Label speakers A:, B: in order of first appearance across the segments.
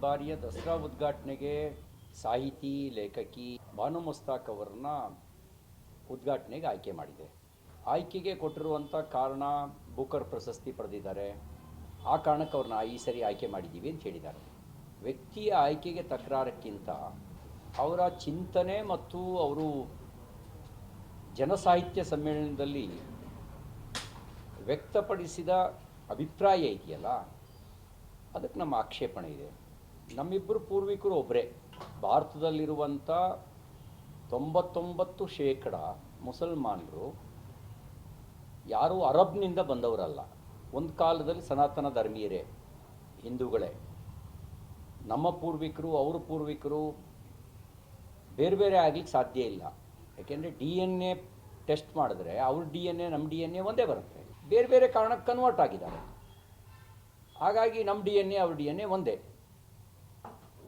A: ಬಾರಿಯ ದಸರಾ ಉದ್ಘಾಟನೆಗೆ ಸಾಹಿತಿ, ಲೇಖಕಿ ಭಾನು ಮುಸ್ತಾಕ್ ಅವರನ್ನ ಉದ್ಘಾಟನೆಗೆ ಆಯ್ಕೆ ಮಾಡಿದೆ. ಆಯ್ಕೆಗೆ ಕೊಟ್ಟಿರುವಂಥ ಕಾರಣ ಬುಕರ್ ಪ್ರಶಸ್ತಿ ಪಡೆದಿದ್ದಾರೆ. ಆ ಕಾರಣಕ್ಕೆ ಅವ್ರನ್ನ ಈ ಸರಿ ಆಯ್ಕೆ ಮಾಡಿದ್ದೀವಿ ಅಂತ ಹೇಳಿದ್ದಾರೆ. ವ್ಯಕ್ತಿಯ ಆಯ್ಕೆಗೆ ತಕರಾರಕ್ಕಿಂತ ಅವರ ಚಿಂತನೆ ಮತ್ತು ಅವರು ಜನಸಾಹಿತ್ಯ ಸಮ್ಮೇಳನದಲ್ಲಿ ವ್ಯಕ್ತಪಡಿಸಿದ ಅಭಿಪ್ರಾಯ ಇದೆಯಲ್ಲ? ಅದಕ್ಕೆ ನಮ್ಮ ಆಕ್ಷೇಪಣೆ ಇದೆ. ನಮ್ಮಿಬ್ಬರು ಪೂರ್ವಿಕರು ಒಬ್ಬರೇ ಭಾರತದಲ್ಲಿರುವಂಥ ತೊಂಬತ್ತೊಂಬತ್ತು ಶೇಕಡ ಮುಸಲ್ಮಾನರು ಯಾರೂ ಅರಬ್ನಿಂದ ಬಂದವರಲ್ಲ. ಒಂದು ಕಾಲದಲ್ಲಿ ಸನಾತನ ಧರ್ಮೀಯರೇ, ಹಿಂದೂಗಳೇ. ನಮ್ಮ ಪೂರ್ವಿಕರು, ಅವ್ರ ಪೂರ್ವಿಕರು ಬೇರೆ ಬೇರೆ ಆಗಲಿಕ್ಕೆ ಸಾಧ್ಯ ಇಲ್ಲ. ಯಾಕೆಂದರೆ ಡಿ ಎನ್ ಎ ಟೆಸ್ಟ್ ಮಾಡಿದ್ರೆ ಅವ್ರ ಡಿ ಎನ್ ಎ ನಮ್ಮ ಡಿ ಎನ್ ಎ ಒಂದೇ ಬರುತ್ತೆ. ಬೇರೆ ಬೇರೆ ಕಾರಣಕ್ಕೆ ಕನ್ವರ್ಟ್ ಆಗಿದ್ದಾರೆ. ಹಾಗಾಗಿ ನಮ್ಮ ಡಿ ಎನ್ ಎ, ಅವ್ರ ಡಿ ಎನ್ ಎ ಒಂದೇ.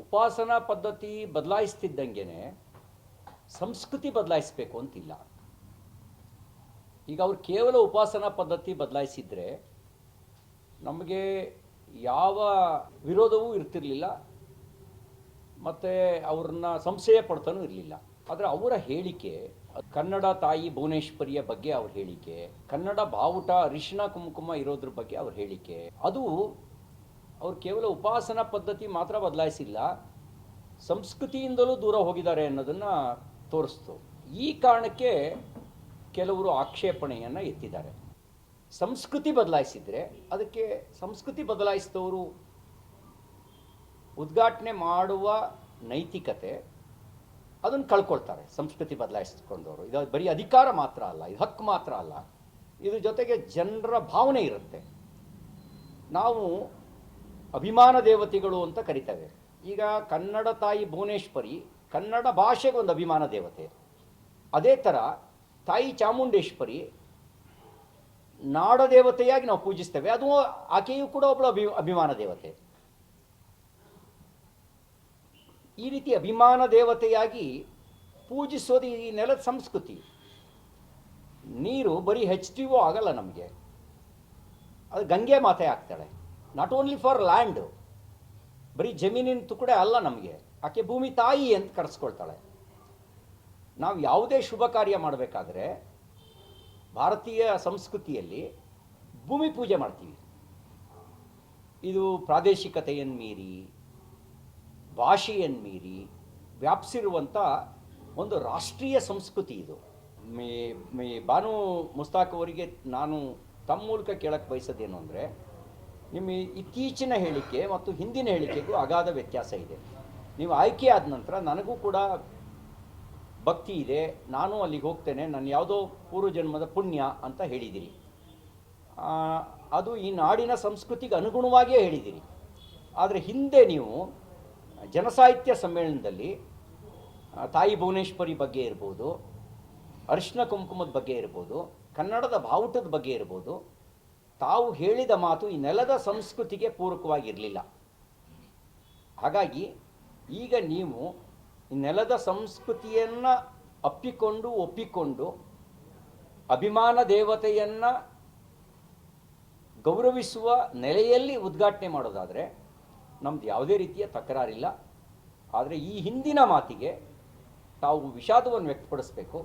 A: ಉಪಾಸನಾ ಪದ್ಧತಿ ಬದಲಾಯಿಸ್ತಿದ್ದಂಗೆ ಸಂಸ್ಕೃತಿ ಬದಲಾಯಿಸಬೇಕು ಅಂತಿಲ್ಲ. ಈಗ ಅವ್ರು ಕೇವಲ ಉಪಾಸನಾ ಪದ್ಧತಿ ಬದಲಾಯಿಸಿದರೆ ನಮಗೆ ಯಾವ ವಿರೋಧವೂ ಇರ್ತಿರಲಿಲ್ಲ, ಮತ್ತು ಅವ್ರನ್ನ ಸಂಶಯ ಪಡ್ತಾನೂ ಇರಲಿಲ್ಲ. ಆದರೆ ಅವರ ಹೇಳಿಕೆ, ಕನ್ನಡ ತಾಯಿ ಭುವನೇಶ್ವರಿಯ ಬಗ್ಗೆ ಅವ್ರ ಹೇಳಿಕೆ, ಕನ್ನಡ ಬಾವುಟ ಅರಿಶಿಣ ಕುಂಕುಮ ಇರೋದ್ರ ಬಗ್ಗೆ ಅವ್ರ ಹೇಳಿಕೆ, ಅದು ಅವ್ರು ಕೇವಲ ಉಪಾಸನಾ ಪದ್ಧತಿ ಮಾತ್ರ ಬದಲಾಯಿಸಿಲ್ಲ, ಸಂಸ್ಕೃತಿಯಿಂದಲೂ ದೂರ ಹೋಗಿದ್ದಾರೆ ಅನ್ನೋದನ್ನು ತೋರಿಸ್ತು. ಈ ಕಾರಣಕ್ಕೆ ಕೆಲವರು ಆಕ್ಷೇಪಣೆಯನ್ನು ಎತ್ತಿದ್ದಾರೆ. ಸಂಸ್ಕೃತಿ ಬದಲಾಯಿಸಿದರೆ ಅದಕ್ಕೆ ಸಂಸ್ಕೃತಿ ಬದಲಾಯಿಸಿದವರು ಉದ್ಘಾಟನೆ ಮಾಡುವ ನೈತಿಕತೆ ಅದನ್ನು ಕಳ್ಕೊಳ್ತಾರೆ, ಸಂಸ್ಕೃತಿ ಬದಲಾಯಿಸ್ಕೊಂಡವರು. ಇದು ಬರೀ ಅಧಿಕಾರ ಮಾತ್ರ ಅಲ್ಲ, ಇದು ಹಕ್ಕು ಮಾತ್ರ ಅಲ್ಲ. ಇದ್ರ ಜೊತೆಗೆ ಜನರ ಭಾವನೆ ಇರುತ್ತೆ. ನಾವು ಅಭಿಮಾನ ದೇವತೆಗಳು ಅಂತ ಕರಿತವೆ. ಈಗ ಕನ್ನಡ ತಾಯಿ ಭುವನೇಶ್ವರಿ, ಕನ್ನಡ ಭಾಷೆಗೆ ಒಂದು ಅಭಿಮಾನ ದೇವತೆ. ಅದೇ ಥರ ತಾಯಿ ಚಾಮುಂಡೇಶ್ವರಿ, ನಾಡ ದೇವತೆಯಾಗಿ ನಾವು ಪೂಜಿಸ್ತೇವೆ. ಅದು ಆಕೆಯೂ ಕೂಡ ಒಬ್ಬಳು ಅಭಿ, ಅಭಿಮಾನ ದೇವತೆ. ಈ ರೀತಿ ಅಭಿಮಾನ ದೇವತೆಯಾಗಿ ಪೂಜಿಸೋದು ಈ ನೆಲದ ಸಂಸ್ಕೃತಿ. ನೀರು ಬರೀ ಹೆಚ್ ಟಿ ಆಗಲ್ಲ ನಮಗೆ. ಅದು ಗಂಗೆ ಮಾತೆ ಆಗ್ತಾಳೆ. ನಾಟ್ ಓನ್ಲಿ ಫಾರ್ ಲ್ಯಾಂಡ್ ಬರೀ ಜಮೀನಿನ ತುಕಡೆ ಅಲ್ಲ ನಮಗೆ. ಆಕೆ ಭೂಮಿ ತಾಯಿ ಅಂತ ಕರೆಸ್ಕೊಳ್ತಾಳೆ. ನಾವು ಯಾವುದೇ ಶುಭ ಕಾರ್ಯ ಮಾಡಬೇಕಾದ್ರೆ ಭಾರತೀಯ ಸಂಸ್ಕೃತಿಯಲ್ಲಿ ಭೂಮಿ ಪೂಜೆ ಮಾಡ್ತೀವಿ. ಇದು ಪ್ರಾದೇಶಿಕತೆಯನ್ನು ಮೀರಿ ಭಾಷೆಯನ್ನು ಮೀರಿ ವ್ಯಾಪಿಸಿರುವಂಥ ಒಂದು ರಾಷ್ಟ್ರೀಯ ಸಂಸ್ಕೃತಿ ಇದು. ಮೇ ಮೇ, ಬಾನು ಮುಸ್ತಾಕ್ ಅವರಿಗೆ ನಾನು ತಮ್ಮ ಮೂಲಕ ಕೇಳಕ್ಕೆ ಬಯಸೋದೇನು ಅಂದರೆ ನಿಮ್ಮ ಇತ್ತೀಚಿನ ಹೇಳಿಕೆ ಮತ್ತು ಹಿಂದಿನ ಹೇಳಿಕೆಗೂ ಅಗಾಧ ವ್ಯತ್ಯಾಸ ಇದೆ. ನೀವು ಆಯ್ಕೆ ಆದ ನಂತರ ನನಗೂ ಕೂಡ ಭಕ್ತಿ ಇದೆ. ನಾನು ಅಲ್ಲಿಗೆ ಹೋಗ್ತೇನೆ. ನಾನು ಯಾವುದೋ ಪೂರ್ವಜನ್ಮದ ಪುಣ್ಯ ಅಂತ ಹೇಳಿದಿರಿ. ಅದು ಈ ನಾಡಿನ ಸಂಸ್ಕೃತಿಗೆ ಅನುಗುಣವಾಗಿಯೇ ಹೇಳಿದಿರಿ. ಆದರೆ ಹಿಂದೆ ನೀವು ಜನಸಾಹಿತ್ಯ ಸಮ್ಮೇಳನದಲ್ಲಿ ತಾಯಿ ಭುವನೇಶ್ವರಿ ಬಗ್ಗೆ ಇರ್ಬೋದು, ಅರಿಶಿನ ಕುಂಕುಮದ ಬಗ್ಗೆ ಇರ್ಬೋದು, ಕನ್ನಡದ ಬಾವುಟದ ಬಗ್ಗೆ ಇರ್ಬೋದು ತಾವು ಹೇಳಿದ ಮಾತು ಈ ನೆಲದ ಸಂಸ್ಕೃತಿಗೆ ಪೂರಕವಾಗಿರಲಿಲ್ಲ. ಹಾಗಾಗಿ ಈಗ ನೀವು ಈ ನೆಲದ ಸಂಸ್ಕೃತಿಯನ್ನು ಅಪ್ಪಿಕೊಂಡು ಒಪ್ಪಿಕೊಂಡು ಅಭಿಮಾನ ದೇವತೆಯನ್ನು ಗೌರವಿಸುವ ನೆಲೆಯಲ್ಲಿ ಉದ್ಘಾಟನೆ ಮಾಡೋದಾದರೆ ನಮ್ದು ಯಾವುದೇ ರೀತಿಯ ತಕರಾರಿಲ್ಲ. ಆದರೆ ಈ ಹಿಂದಿನ ಮಾತಿಗೆ ತಾವು ವಿಷಾದವನ್ನು ವ್ಯಕ್ತಪಡಿಸಬೇಕು.